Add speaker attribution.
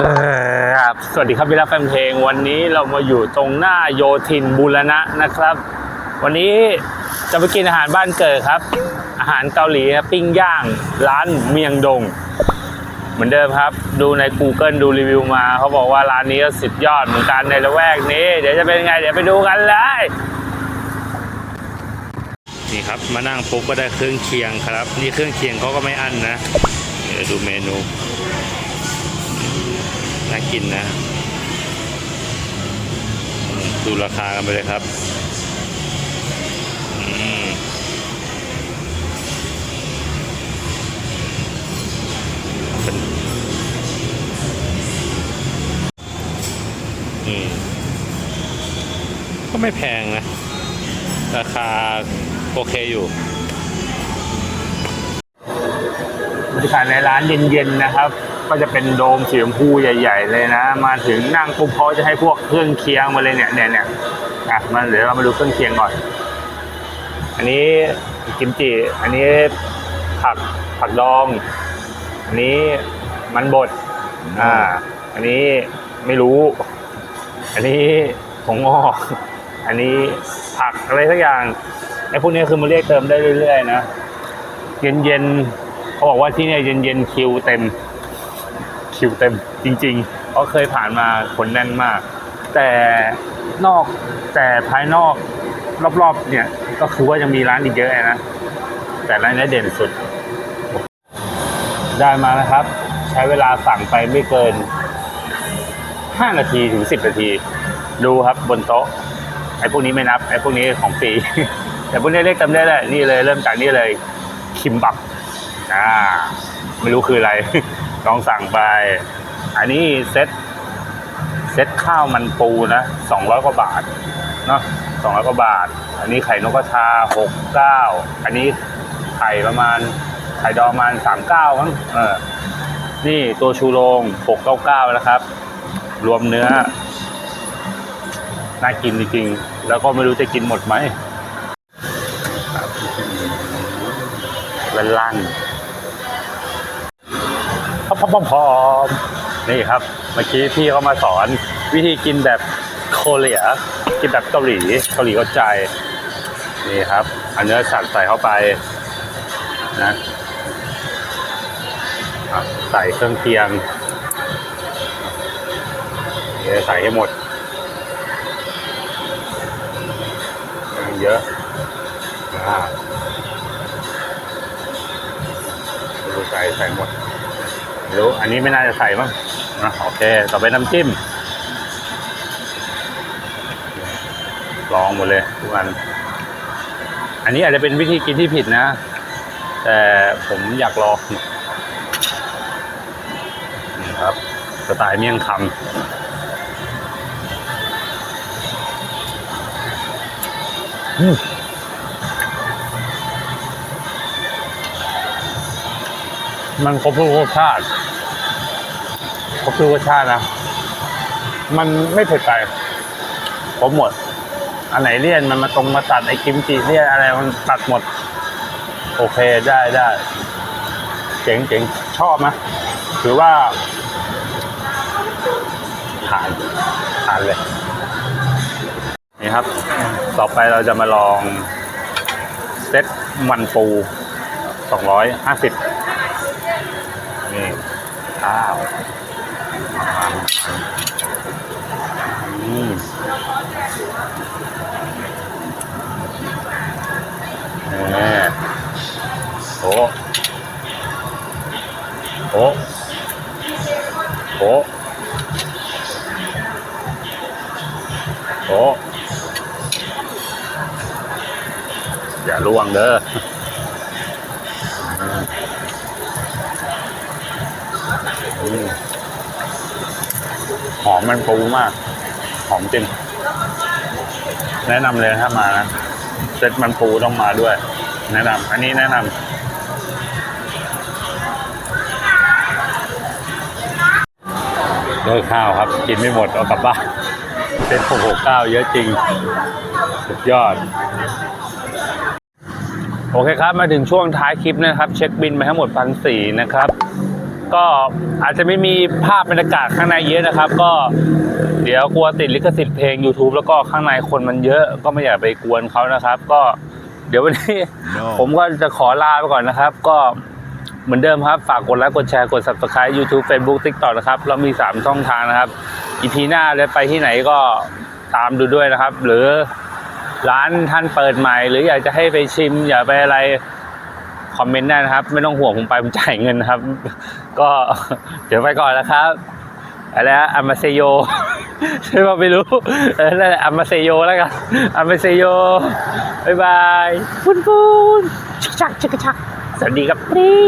Speaker 1: ครับสวัสดีครับพี่รักแฟนเพลง วันนี้เรามาอยู่ตรงหน้าโยธินบูรณะนะครับ วันนี้จะไปกินอาหารบ้านเกิดครับ อาหารเกาหลีครับปิ้งย่าง ร้านเมียงดง เหมือนเดิมครับ ดูใน Google ดูรีวิวมาเขาบอกว่าร้านนี้ก็สุดยอดเหมือนกันในละแวกนี้ เดี๋ยวจะเป็นไง เดี๋ยวไปดูกันเลยนี่ครับมานั่งปุ๊บก็ได้เครื่องเคียงครับ นี่เครื่องเคียงเขาก็ไม่อั้นนะเดี๋ยวดูเมนูากินนะ ดูราคากันไปเลยครับก็ไม่แพงนะ ราคาโอเคอยู่บรรยากาศในร้านเย็นๆนะครับ ก็จะเป็นโดมสีชมพูใหญ่ ๆ เลยนะ มาถึงนั่งปุ๊บเขาจะให้พวกเครื่องเคียงมาเลยเนี่ยเนี่ยเนี่ยอะมาเดี๋ยวเรามาดูเครื่องเคียงก่อน อันนี้กิมจิอันนี้ผักผักดอง อันนี้มันบดอ่า อันนี้ไม่รู้ อันนี้ผงงอกอันนี้ผักอะไรสักอย่างไอ้พวกนี้คือมาเรียกเติมได้เรื่อยๆนะเย็นๆเขาบอกว่าที่เนี่ยเย็นๆคิวเต็ม คิวเต็มจริงๆ เพราะเคยผ่านมาคนแน่นมาก แต่นอกแต่ภายนอกรอบๆเนี่ยก็คือว่ายังมีร้านอีกเยอะนะ แต่ร้านนี้เด่นสุด ได้มานะครับ ใช้เวลาสั่งไปไม่เกิน 5 นาทีถึง 10 นาที ดูครับบนโต๊ะไอ้พวกนี้ไม่นับไอ้พวกนี้ของฟรีแต่พวกนี้เรียกจำได้เลยนี่เลยเริ่มจากนี่เลยคิมบับอ่า ไม่รู้คืออะไร ลองสั่งไป อันนี้เซ็ตเซ็ตข้าวมันปูนะสองร้อยกว่าบาทเนาะสองร้อยกว่าบาท อันนี้ไข่นกกระทาหกเก้าอันนี้ไข่ประมาณไข่ดองประมาณสามเก้ามั้งเออนี่ตัวชูโรงหกเก้าเก้านะครับ รวมเนื้อน่ากินจริงๆ แล้วก็ไม่รู้จะกินหมดไหมลันลัน พอพอพอพอนี่ครับ เมื่อกี้พี่เขามาสอนวิธีกินแบบโคเรียกินแบบเกาหลีเกาหลีเข้าใจ นี่ครับเอาเนื้อสัตว์ใส่เข้าไปนะใส่เครื่องเคียงเดี๋ยวใส่ให้หมด เยอะอ่าใส่ใส่หมด รู้อันนี้ไม่น่าจะใส่มั้งอะโอเค ต่อไปน้ำจิ้ม ลองหมดเลยทุกอัน อันนี้อาจจะเป็นวิธีกินที่ผิดนะ แต่ผมอยากลองนี่ครับสไตล์เมี่ยงคำอืม มันครบทุกรสชาติครบทุกรสชาตินะ มันไม่เผ็ดไปครบหมด อันไหนเลี่ยนมันมาตรงมาตัดไอ้กิมจิเลี่ยนอะไรมันตัดหมด โอเคได้ได้เจ๋งเจ๋งชอบนะถือว่าผ่านผ่านเลยนี่ครับ ต่อไปเราจะมาลองเซตมันปู 250 นี่ข้าวอืมนี่โอ้โอ้โอ้โอ้อย่าล่วงเด้อ หอมมันปูมาก หอมจริง แนะนำเลยถ้ามานะเซตมันปูต้องมาด้วย แนะนำอันนี้แนะนำเลิกข้าวครับ กินไม่หมดเอากลับบ้านเซตหกหกเก้าเยอะจริง สุดยอด โอเคครับมาถึงช่วงท้ายคลิปนะครับ เช็คบินไปทั้งหมดพันสี่นะครับ ก็อาจจะไม่มีภาพบรรยากาศข้างในเยอะนะครับ ก็เดี๋ยวกลัวติดลิขสิทธิ์เพลง YouTube แล้วก็ข้างในคนมันเยอะก็ไม่อยากไปกวนเขานะครับ ก็เดี๋ยววันนี้ ผมก็จะขอลาไปก่อนนะครับ ก็เหมือนเดิมครับฝากกดไลค์กดแชร์กด subscribe YouTube Facebook TikTok นะครับเรามี 3 ช่องทางนะครับอีพีหน้าจะไปที่ไหนก็ตามดูด้วยนะครับ หรือร้านท่านเปิดใหม่ หรืออยากจะให้ไปชิมอยากไปอะไร คอมเมนต์ได้นะครับ ไม่ต้องห่วงผมไปผมจ่ายเงินนะครับ ก็เดี๋ยวไปก่อนนะครับอะไรนะอามาเซโยใช่ป่ะไม่รู้เออนั่นแหละอามาเซโยแล้วกันอามาเซโยบายบายปุ้นปุ้นชักชักชักชักสวัสดีครับพี่